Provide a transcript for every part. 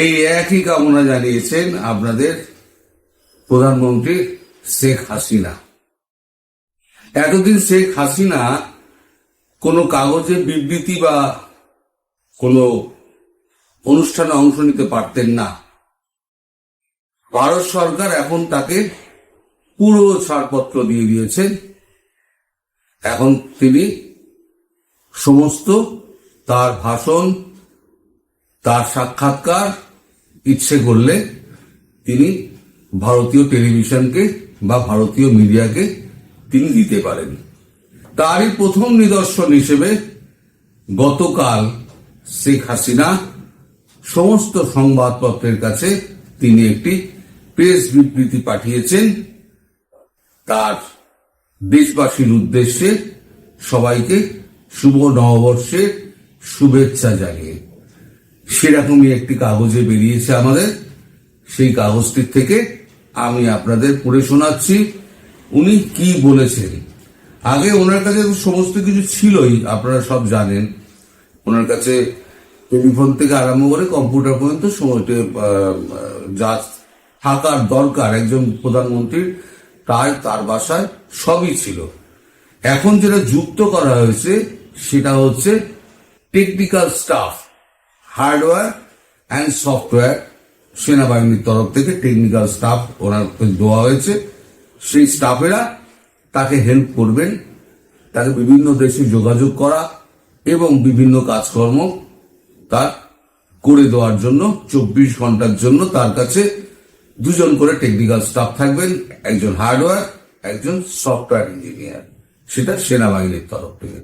এই একই কামনা জানিয়েছেন আপনাদের প্রধানমন্ত্রী শেখ হাসিনা। এতদিন শেখ হাসিনা কোনো কাগজে বিবৃতি বা কোনো অনুষ্ঠানে অংশ নিতে পারতেন না। ভারত সরকার এখন তাকে পুরো ছাড়পত্র দিয়ে দিয়েছেন। এখন তিনি সমস্ত তার ভাষণ, তার সাক্ষাৎকার ইচ্ছে করলে তিনি ভারতীয় টেলিভিশনকে বা ভারতীয় মিডিয়াকে তিনি দিতে পারেন। তারই প্রথম নিদর্শন হিসেবে গতকাল শেখ হাসিনা সমস্ত সংবাদপত্রের কাছে তিনি একটি প্রেস বিবৃতি পাঠিয়েছেন। তার দেশবাসীর উদ্দেশ্যে সবাইকে শুভ নববর্ষের শুভেচ্ছা জানিয়ে। সেরকমই একটি কাগজে বেরিয়েছে আমাদের। সেই কাগজটির থেকে আমি আপনাদের পড়ে শোনাচ্ছি উনি কি বলেছেন। আগে ওনার কাছে সমস্ত কিছু ছিলই আপনারা সব জানেন। ওনার কাছে টেলিফোন থেকে আরম্ভ করে কম্পিউটার পর্যন্ত সময়টা আহ, যা থাকার দরকার একজন প্রধানমন্ত্রীর তার তার বাসায় সবই ছিল। এখন যেটা যুক্ত করা হয়েছে সেটা হচ্ছে technical staff hardware and software সেনাবাহিনীর তরফ থেকে টেকনিক্যাল স্টাফ ওনার দেওয়া হয়েছে। সেই স্টাফেরা তাকে হেল্প করবেন, তাকে বিভিন্ন দেশে যোগাযোগ করা এবং বিভিন্ন কাজকর্ম তার করে দেওয়ার জন্য, চব্বিশ ঘণ্টার জন্য তার কাছে দুজন করে টেকনিক্যাল স্টাফ থাকবেন, একজন হার্ডওয়্যার, একজন সফটওয়্যার ইঞ্জিনিয়ার সেটা সেনাবাহিনীর তরফ থেকে।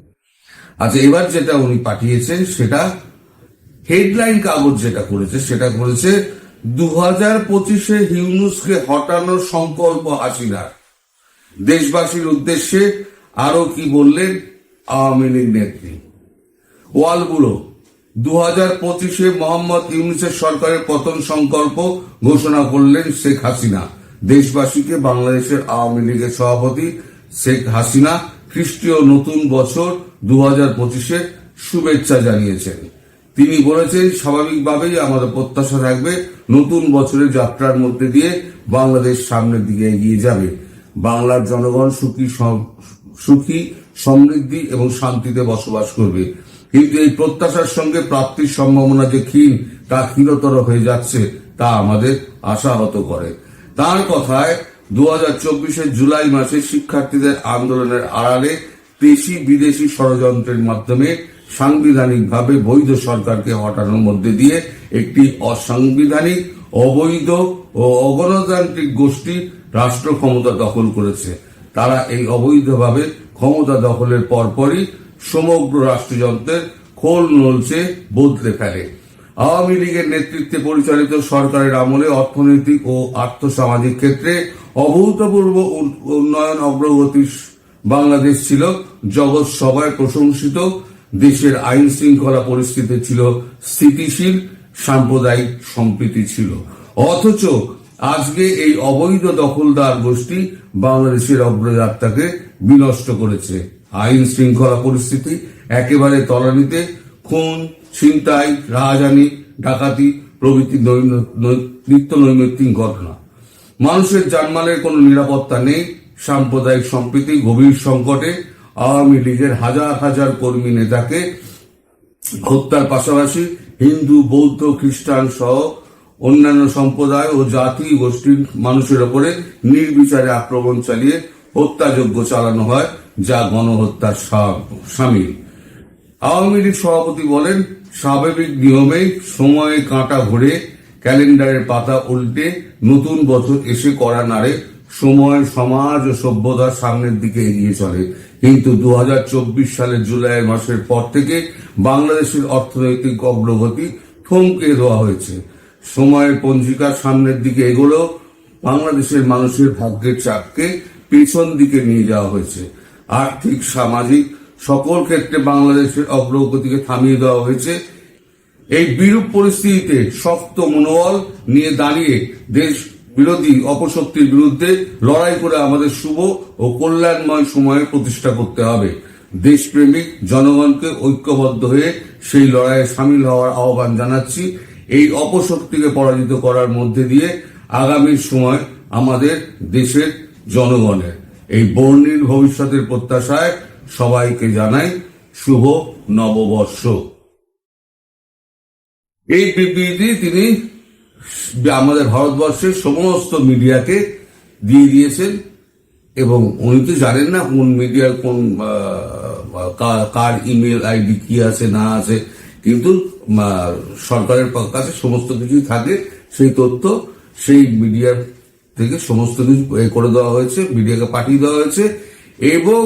আচ্ছা এবার যেটা উনি পাঠিয়েছেন, সেটা হেডলাইন কাগজ যেটা করেছে, সেটা করেছে দু হাজার পঁচিশে হিউনুসকে হটানোর সংকল্প হাসিনার। দেশবাসীর উদ্দেশ্যে আরও কি বললেন আওয়ামী লীগ নেত্রী? ওয়ালগুলো দু হাজার পঁচিশে মোহাম্মদ ইউনুসের সরকারের পতন সংকল্প ঘোষণা করলেন শেখ হাসিনা। দেশবাসীকে বাংলাদেশের আওয়ামী লীগের সভাপতি শেখ হাসিনা খ্রিস্টীয় নতুন বছর দু হাজার পঁচিশে শুভেচ্ছা জানিয়েছেন। তিনি বলেছেন, স্বাভাবিকভাবেই আমাদের প্রত্যাশা থাকবে নতুন বছরের যাত্রার মধ্যে দিয়ে বাংলাদেশ সামনের দিকে এগিয়ে যাবে। বাংলার জনগণ সুখী সুখী, সমৃদ্ধি এবং শান্তিতে বসবাস করবে। কিন্তু এই প্রত্যাশার সঙ্গে প্রাপ্তির সম্ভাবনা যে ক্ষীণ, তা ক্ষীণতর হয়ে যাচ্ছে, তা আমাদের আশাহত করে। তার কথায় দু হাজার জুলাই মাসে শিক্ষার্থীদের আন্দোলনের আড়ালে দেশি বিদেশি ষড়যন্ত্রের মাধ্যমে সাংবিধানিকভাবে বৈধ সরকারকে হটানোর মধ্যে দিয়ে একটি অসাংবিধানিক, অবৈধ ও অগণতান্ত্রিক গোষ্ঠী রাষ্ট্র ক্ষমতা দখল করেছে। তারা এই অবৈধভাবে ক্ষমতা দখলের পরপরই সমগ্র রাষ্ট্রযন্ত্রের খোল নলছে বদলে ফেলে। আওয়ামী লীগের নেতৃত্বে পরিচালিত সরকারের আমলে অর্থনৈতিক ও আর্থসামাজিক ক্ষেত্রে অভূতপূর্ব উন্নয়ন অগ্রগতি বাংলাদেশ ছিল জগৎ সভায় প্রশংসিত দেশের আইন শৃঙ্খলা পরিস্থিতি ছিল স্থিতিশীল, সাম্প্রদায়িক সম্প্রীতি ছিল। অথচ আজকে এই অবৈধ দখলদার গোষ্ঠী বাংলাদেশের অগ্রযাত্রাকে বিনষ্ট করেছে। আইন শৃঙ্খলা পরিস্থিতি একেবারে তলানিতে খুন, ছিনতাই, রাহাজানি, ডাকাতি প্রভৃতি নিত্য নৈমিত্তিক ঘটনা। মানুষের জানমালের কোনো নিরাপত্তা নেই, সাম্প্রদায়িক সম্প্রীতি, গভীর সংকটে আওয়ামী লীগের হাজার হাজার কর্মী নেতাকে হত্যার পাশাপাশি হিন্দু, বৌদ্ধ, খ্রিস্টান সহ অন্যান্য সম্প্রদায় ও জাতি গোষ্ঠীর মানুষের ওপরে নির্বিচারে আক্রমণ চালিয়ে হত্যাযজ্ঞ চালানো হয়, যা গণহত্যার সামিল। আওয়ামী লীগ সভাপতি বলেন, স্বাভাবিক নিয়মেই সময়ে কাঁটা ঘুরে ক্যালেন্ডারের পাতা উল্টে নতুন বছর এসে করা নাড়ে সময়, সমাজ ও সভ্যতার সামনের দিকে এগিয়ে চলে। কিন্তু দু হাজার চব্বিশ সালের জুলাই মাসের পর থেকে বাংলাদেশের অর্থনৈতিক অগ্রগতি থমকে দেওয়া হয়েছে। সময়ের পঞ্জিকা সামনের দিকে এগোলো বাংলাদেশের মানুষের ভাগ্যের চাপকে পেছন দিকে নিয়ে যাওয়া হয়েছে। আর্থিক, সামাজিক সকল ক্ষেত্রে বাংলাদেশের অগ্রগতিকে থামিয়ে দেওয়া হয়েছে। এই বিরূপ পরিস্থিতিতে শক্ত মনোবল নিয়ে দাঁড়িয়ে দেশ বিরোধী অপশক্তির বিরুদ্ধে লড়াই করে আমাদের শুভ ও কল্যাণময় সময়ে প্রতিষ্ঠা করতে হবে। দেশপ্রেমিক জনগণকে ঐক্যবদ্ধ হয়ে সেই লড়াইয়ে সামিল হওয়ার আহ্বান জানাচ্ছি। এই অপশক্তিকে পরাজিত করার মধ্যে দিয়ে আগামী সময় আমাদের দেশের জনগণের এই বর্ণিল ভবিষ্যতের প্রত্যাশায় সবাইকে জানাই শুভ নববর্ষ। এই বিবৃতি তিনি আমাদের ভারতবর্ষের সমস্ত মিডিয়াকে দিয়ে দিয়েছেন এবং উনি তো জানেন না কোন মিডিয়ার কোন কার ইমেল আইডি কি আছে, না আছে। কিন্তু সরকারের কাছে সমস্ত কিছুই থাকে, সেই তথ্য সেই মিডিয়ার থেকে সমস্ত কিছু করে দেওয়া হয়েছে, মিডিয়াকে পাঠিয়ে দেওয়া হয়েছে এবং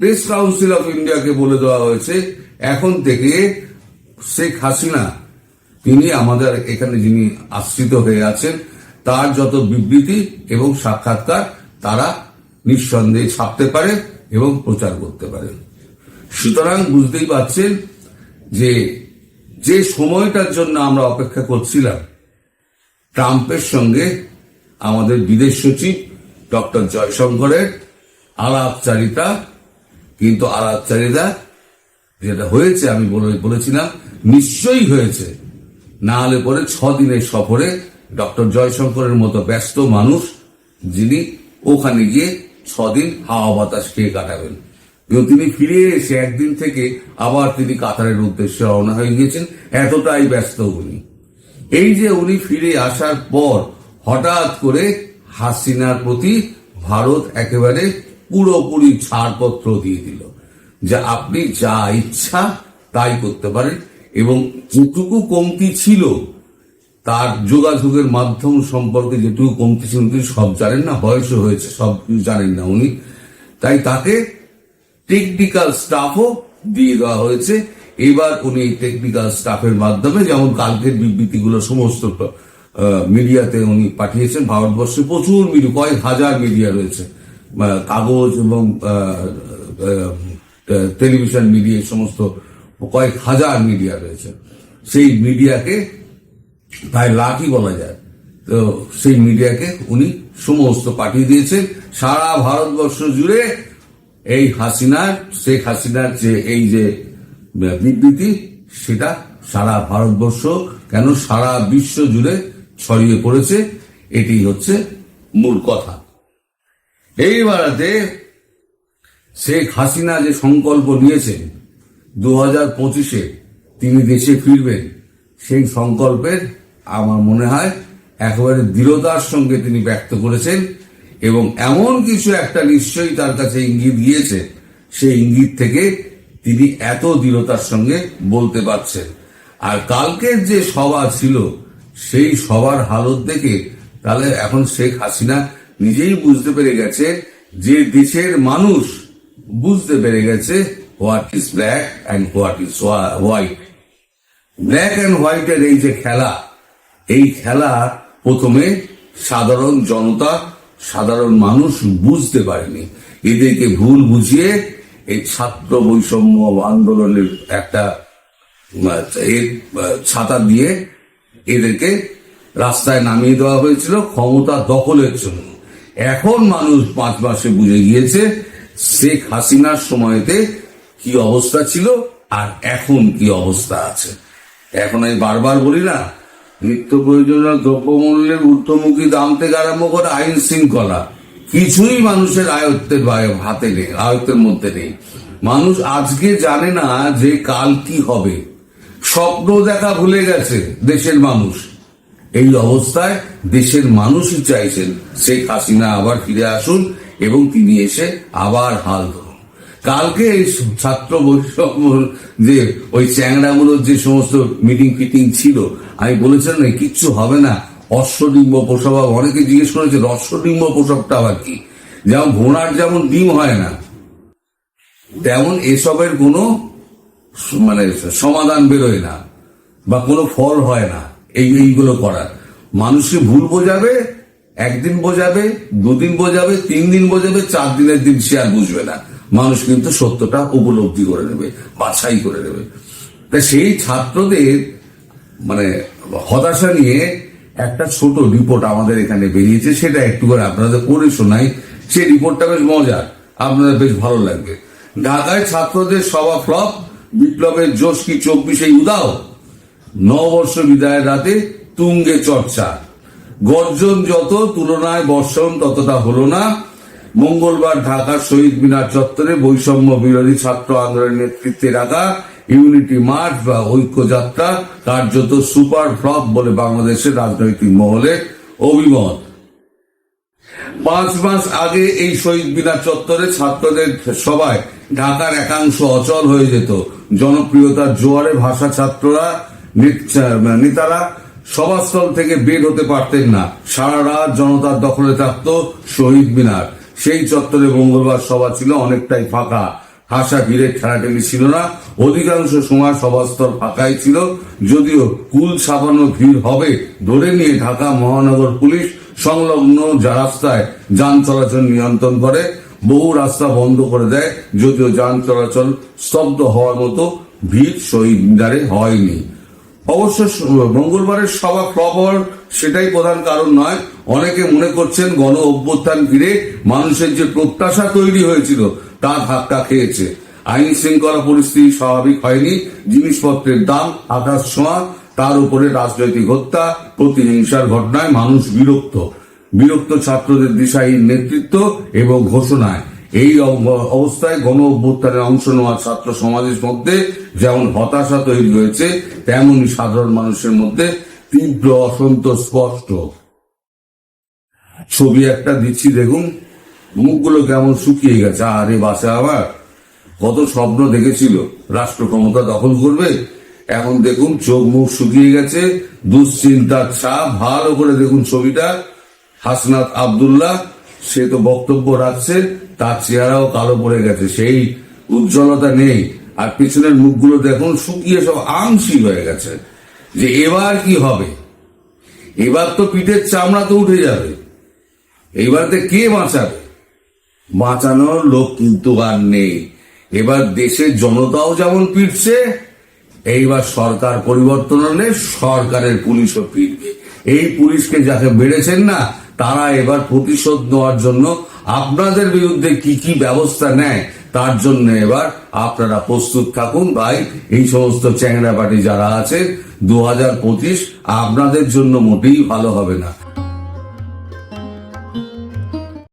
প্রেস কাউন্সিল অফ ইন্ডিয়াকে বলে দেওয়া হয়েছে। এখন থেকে শেখ হাসিনা তিনি আমাদের এখানে যিনি আশ্রিত হয়ে আছেন, তার যত বিবৃতি এবং সাক্ষাৎকার তারা নিঃসন্দেহে ছাপতে পারে এবং প্রচার করতে পারে। সুতরাং বুঝতেই পারছেন যে যে সময়টার জন্য আমরা অপেক্ষা করছিলাম, ট্রাম্পের সঙ্গে আমাদের বিদেশ সচিব ডক্টর জয়শঙ্করের আলাপচারিতা, কিন্তু আলাপচারিতা যেটা হয়েছে আমি বলে- বলেছিলাম, নিশ্চয়ই হয়েছে। না হলে পরে ছ দিনের সফরে ডক্টর জয়শঙ্করের মতো ব্যস্ত মানুষ যিনি ওখানে গিয়ে ছদিন হাওয়া বাতাস খেয়ে কাটাবেন। এবং তিনি ফিরে এসে একদিন থেকে আবার তিনি কাতারের উদ্দেশ্যে রওনা হয়ে গিয়েছেন। এতটাই ব্যস্ত উনি। এই যে উনি ফিরে আসার পর হঠাৎ করে হাসিনার প্রতি ভারত একেবারে পুরোপুরি ছাড়পত্র দিয়ে দিল। যা আপনি যা ইচ্ছা তাই করতে পারেন। এবং যেটুকু কমতি ছিল, তার যোগাযোগের মাধ্যম সম্পর্কে যেটুকু কমতি ছিল তিনি সব জানেন না বয়সও হয়েছে, সব জানেন না উনি। তাই তাকে টেকনিক্যাল স্টাফও দিয়ে দেওয়া হয়েছে। এবার উনি টেকনিক্যাল স্টাফের মাধ্যমে, যেমন কালকের বিবৃতিগুলো সমস্ত মিডিয়াতে উনি পাঠিয়েছেন, ভারতবর্ষে প্রচুর মিডিয়া, কয়েক হাজার মিডিয়া রয়েছে। কাগজ এবং টেলিভিশন মিডিয়া সমস্ত কয়েক হাজার মিডিয়া রয়েছে। সেই মিডিয়াকে প্রায় লাখই বলা যায়। তো সেই মিডিয়াকে উনি সমস্ত পাঠিয়ে দিয়েছেন। সারা ভারতবর্ষ জুড়ে এই হাসিনার, শেখ হাসিনার যে এই যে বিবৃতি, সেটা সারা ভারতবর্ষ, কেন সারা বিশ্ব জুড়ে ছড়িয়ে পড়েছে এটি হচ্ছে মূল কথা। এইবারাতে শেখ হাসিনা যে সংকল্প নিয়েছেন দু হাজার পঁচিশে তিনি দেশে ফিরবেন, সেই সংকল্পের আমার মনে হয় একেবারে দৃঢ়তার সঙ্গে তিনি ব্যক্ত করেছেন এবং এমন কিছু একটা নিশ্চয়ই তার কাছে ইঙ্গিত গিয়েছে সেই ইঙ্গিত থেকে তিনি এত দৃঢ়তার সঙ্গে বলতে পারছেন। আর কালকের যে সভা ছিল, সেই সবার হালত দেখে তাহলে এখন শেখ হাসিনা নিজেই বুঝতে পেরে গেছে যে দেশের মানুষ বুঝতে পেরে গেছে what is black and what is white. Black and হোয়াইটের এই যে খেলা, এই খেলা প্রথমে সাধারণ জনতা, সাধারণ মানুষ বুঝতে পারেনি। এদেরকে ভুল বুঝিয়ে এই ছাত্র বৈষম্য আন্দোলনের একটা এর ছাতা দিয়ে এদেরকে রাস্তায় নামিয়ে দেওয়া হয়েছিল ক্ষমতা দখলের জন্য। এখন মানুষ পাঁচ মাসে বুঝে গিয়েছে শেখ হাসিনার সময়তে কি অবস্থা ছিল আর এখন কি অবস্থা আছে? এখন আমি বারবার বলি না, নিত্য প্রয়োজনীয় দ্রব্যমূল্যের ঊর্ধ্বমুখী দাম থেকে আরম্ভ করে আইন শৃঙ্খলা, কিছুই মানুষের আয়ত্তের হাতে নেই, আয়ত্তের মধ্যে নেই। মানুষ আজকে জানে না যে কাল কি হবে। স্বপ্ন দেখা ভুলে গেছে দেশের মানুষ। এই অবস্থায় দেশের মানুষই চাইছেন শেখ হাসিনা আবার ফিরে আসুন এবং তিনি এসে আবার হাল ধরুন। কালকে এই ছাত্র বৈষম্য যে ওই চ্যাংড়াগুলোর যে সমস্ত মিটিং ফিটিং ছিল, আমি বলেছিলাম না, কিচ্ছু হবে না। অশ্বডিম্ব প্রসব অনেকে জিজ্ঞেস করেছে, অশ্বডিম্ব প্রসবটা আবার কি? যেমন ঘোড়ার যেমন ডিম হয় না, তেমন এসবের কোনো মানে সমাধান বেরোয় না বা কোনো ফল হয় না এই এইগুলো করার। মানুষকে ভুল বোঝাবে, একদিন বোঝাবে, দুদিন বোঝাবে, তিন দিন বোঝাবে, চার দিনের দিন সে আর বুঝবে না। মানুষ কিন্তু সত্যটা উপলব্ধি করে নেবে, বাছাই করে নেবে। তা সেই ছাত্রদের মানে হতাশা নিয়ে একটা ছোট রিপোর্ট আমাদের এখানে বেরিয়েছে, সেটা একটু করে আপনাদের পড়ে শোনাই। সেই রিপোর্টটা বেশ মজার, আপনাদের বেশ ভালো লাগবে। ঢাকায় ছাত্রদের সভা ফ্লপ, বিপ্লবের জোশ কি চব্বিশে উদাও? নববর্ষ বিদায়ের রাতে তুঙ্গে চর্চা। গর্জন যত, তুলনায় বর্ষণ ততটা হলো না। মঙ্গলবার ঢাকার শহীদ মিনার চত্বরে বৈষম্য বিরোধী ছাত্র আন্দোলনের নেতৃত্বে রাখা ইউনিটি মার্চ বা ঐক্যযাত্রা কার্যত সুপার ফ্লপ বলে বাংলাদেশের রাজনৈতিক মহলে অভিমত। পাঁচ মাস আগে এই শহীদ মিনার চত্বরে ছাত্রদের সবাই ঢাকার একাংশ অচল হয়ে যেত। জনপ্রিয়তার জোয়ারে ভাষা ছাত্ররা, নেত- নেতারা সভাস্থল থেকে বের হতে পারতেন না। সারা রাত জনতার দখলে থাকত শহীদ মিনার। সেই চত্বরে মঙ্গলবার সভা ছিল, অনেকটাই ফাঁকা। হাসা ঘিরে ঠেলাঠেলি ছিল না। অধিকাংশ সময় সভাস্থল ফাঁকাই ছিল। যদিও কুল ছাপানো ভিড় হবে, ধরে নিয়ে ঢাকা মহানগর পুলিশ সংলগ্ন রাস্তায় যান চলাচল নিয়ন্ত্রণ করে, বহু রাস্তা বন্ধ করে দেয়। যদিও যান চলাচল স্তব্ধ হওয়ার মতো ভিড় শহীদ হয়নি। অবশ্য মঙ্গলবারের সভা ফ্লপ হওয়ার সেটাই প্রধান কারণ নয়। অনেকে মনে করছেন গণ অভ্যুত্থান ঘিরে মানুষের যে প্রত্যাশা তৈরি হয়েছিল, তা ধাক্কা খেয়েছে। আইন শৃঙ্খলা পরিস্থিতি স্বাভাবিক হয়নি। জিনিসপত্রের দাম আকাশ ছোঁয়া, তার উপরে রাজনৈতিক হত্যা, প্রতিহিংসার ঘটনায় মানুষ বিরক্ত। বিরক্ত ছাত্রদের দিশাহীন নেতৃত্ব এবং ঘোষণায়। এই অব- অবস্থায় গণ অভ্যুত্থানে অংশ নেওয়া ছাত্র সমাজের মধ্যে যেমন হতাশা তৈরি হয়েছে, তেমনি সাধারণ মানুষের মধ্যে তীব্র অসন্তোষ স্পষ্ট। ছবি একটা দিচ্ছি, দেখুন। মুখগুলো কেমন শুকিয়ে গেছে। আরে বাসা আবার। কত স্বপ্ন দেখেছিল। রাষ্ট্র ক্ষমতা দখল করবে। এখন দেখুন, চোখ মুখ শুকিয়ে গেছে। দুশ্চিন্তার ছাপ। ভালো করে দেখুন ছবিটা। হাসনাত আব্দুল্লাহ, সে তো বক্তব্য রাখছে। তার চেহারাও কালো পড়ে গেছে, সেই উজ্জ্বলতা নেই। আর পিছনের মুখগুলো দেখুন, শুকিয়ে সব আংশিক হয়ে গেছে। যে এবার কি হবে? এবার তো পিঠের চামড়া তো উঠে যাবে। এইবারতে কে বাঁচাবে? বাঁচানোর লোক কিন্তু আর নেই। এবার দেশের জনতাও যেমন পিটছে, এইবার সরকার পরিবর্তন হলে সরকারের পুলিশও পিটবে। এই পুলিশকে যাকে বেড়েছেন না তারা এবার প্রতিশোধ নেওয়ার জন্য আপনাদের বিরুদ্ধে কি কি ব্যবস্থা নেয়, তার জন্য এবার আপনারা প্রস্তুত থাকুন ভাই। এই সমস্ত চ্যাংরা পার্টি যারা আছে দু হাজার পঁচিশ আপনাদের জন্য মোটেই ভালো হবে না।